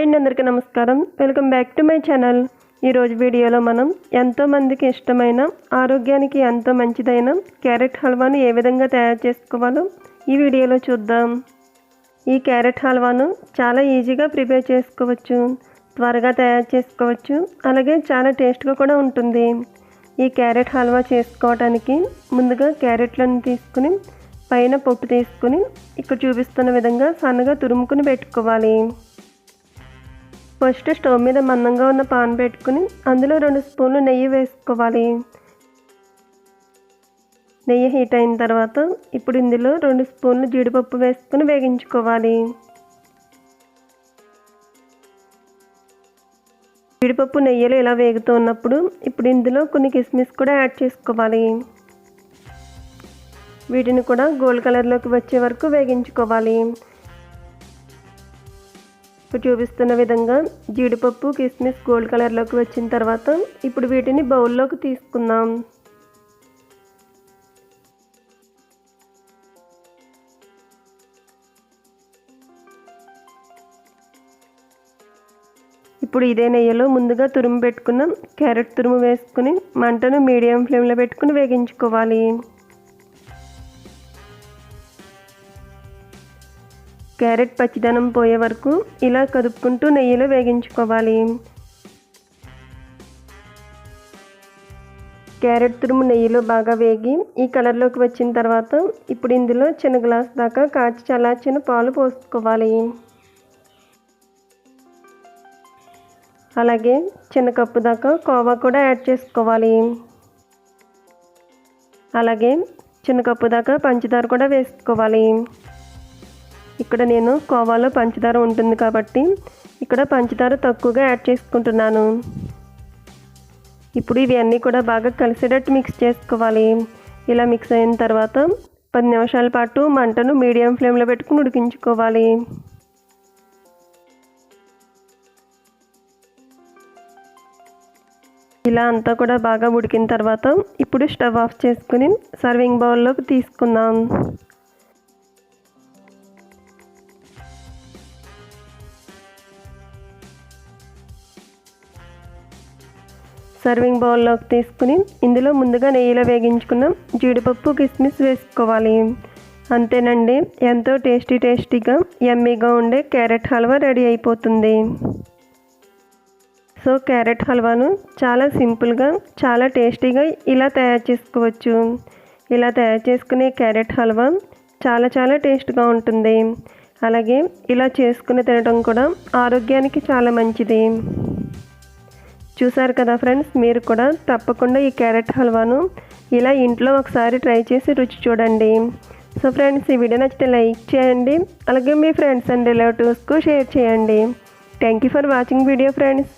Hi అండి అందరికీ నమస్కారం. Welcome back to my channel ఈరోజు వీడియోలో మనం ఎంతోమందికి ఇష్టమైన ఆరోగ్యానికి ఎంతో మంచిదైన క్యారెట్ హల్వాను ఏ విధంగా తయారు చేసుకోవాలో ఈ వీడియోలో చూద్దాం. ఈ క్యారెట్ హల్వాను చాలా ఈజీగా ప్రిపేర్ చేసుకోవచ్చు త్వరగా తయారు చేసుకోవచ్చు అలాగే చాలా టేస్ట్గా కూడా ఉంటుంది. ఈ క్యారెట్ హల్వా చేసుకోవడానికి ముందుగా క్యారెట్లను తీసుకుని పైన పొట్టు తీసుకుని ఇక్కడ చూపిస్తున్న విధంగా సన్నగా తురుముకుని పెట్టుకోవాలి. ఫస్ట్ స్టవ్ మీద మందంగా ఉన్న పాన్ పెట్టుకుని అందులో రెండు స్పూన్లు నెయ్యి వేసుకోవాలి. నెయ్యి హీట్ అయిన తర్వాత ఇప్పుడు ఇందులో రెండు స్పూన్లు జీడిపప్పు వేసుకుని వేగించుకోవాలి. జీడిపప్పు నెయ్యిలో ఇలా వేగుతూ ఉన్నప్పుడు ఇప్పుడు ఇందులో కొన్ని కిస్మిస్ కూడా యాడ్ చేసుకోవాలి. వీటిని కూడా గోల్డ్ కలర్లోకి వచ్చే వరకు వేగించుకోవాలి. ఇప్పుడు చూపిస్తున్న విధంగా జీడిపప్పు కిస్మిస్ గోల్డ్ కలర్లోకి వచ్చిన తర్వాత ఇప్పుడు వీటిని బౌల్లోకి తీసుకుందాం. ఇప్పుడు ఇదే నెయ్యిలో ముందుగా తురుము పెట్టుకున్న క్యారెట్ తురుము వేసుకుని మంటను మీడియం ఫ్లేమ్లో పెట్టుకుని వేగించుకోవాలి. క్యారెట్ పచ్చిదనం పోయే వరకు ఇలా కదుపుకుంటూ నెయ్యిలో వేగించుకోవాలి. క్యారెట్ తురుము నెయ్యిలో బాగా వేగి ఈ కలర్లోకి వచ్చిన తర్వాత ఇప్పుడు ఇందులో చిన్న గ్లాస్ దాకా కాచి చల్లార్చిన పాలు పోసుకోవాలి. అలాగే చిన్న కప్పు దాకా కోవా కూడా యాడ్ చేసుకోవాలి. అలాగే చిన్న కప్పు దాకా పంచదార కూడా వేసుకోవాలి. ఇక్కడ నేను కోవాలో పంచదార ఉంటుంది కాబట్టి ఇక్కడ పంచదార తక్కువగా యాడ్ చేసుకుంటున్నాను. ఇప్పుడు ఇవన్నీ కూడా బాగా కలిసేటట్టు మిక్స్ చేసుకోవాలి. ఇలా మిక్స్ అయిన తర్వాత పది నిమిషాల పాటు మంటను మీడియం ఫ్లేమ్లో పెట్టుకుని ఉడికించుకోవాలి. ఇలా అంతా కూడా బాగా ఉడికిన తర్వాత ఇప్పుడు స్టవ్ ఆఫ్ చేసుకుని సర్వింగ్ బౌల్లోకి తీసుకుందాం. సర్వింగ్ బౌల్లోకి తీసుకుని ఇందులో ముందుగా నెయ్యిలో వేగించుకున్న. జీడిపప్పు కిస్మిస్ వేసుకోవాలి. అంతేనండి ఎంతో టేస్టీ టేస్టీగా ఎమ్మీగా ఉండే క్యారెట్ హల్వా రెడీ అయిపోతుంది. సో క్యారెట్ హల్వాను చాలా సింపుల్గా చాలా టేస్టీగా ఇలా తయారు చేసుకోవచ్చు. ఇలా తయారు చేసుకునే క్యారెట్ హల్వా చాలా చాలా టేస్ట్గా ఉంటుంది. అలాగే ఇలా చేసుకుని తినడం కూడా ఆరోగ్యానికి చాలా మంచిది. చూసారు కదా ఫ్రెండ్స్? మీరు కూడా తప్పకుండా ఈ క్యారెట్ హల్వాను ఇలా ఇంట్లో ఒకసారి ట్రై చేసి రుచి చూడండి. సో ఫ్రెండ్స్ ఈ వీడియో నచ్చితే లైక్ చేయండి. అలాగే మీ ఫ్రెండ్స్ అండ్ రిలేటివ్స్కు షేర్ చేయండి. Thank you for watching video friends.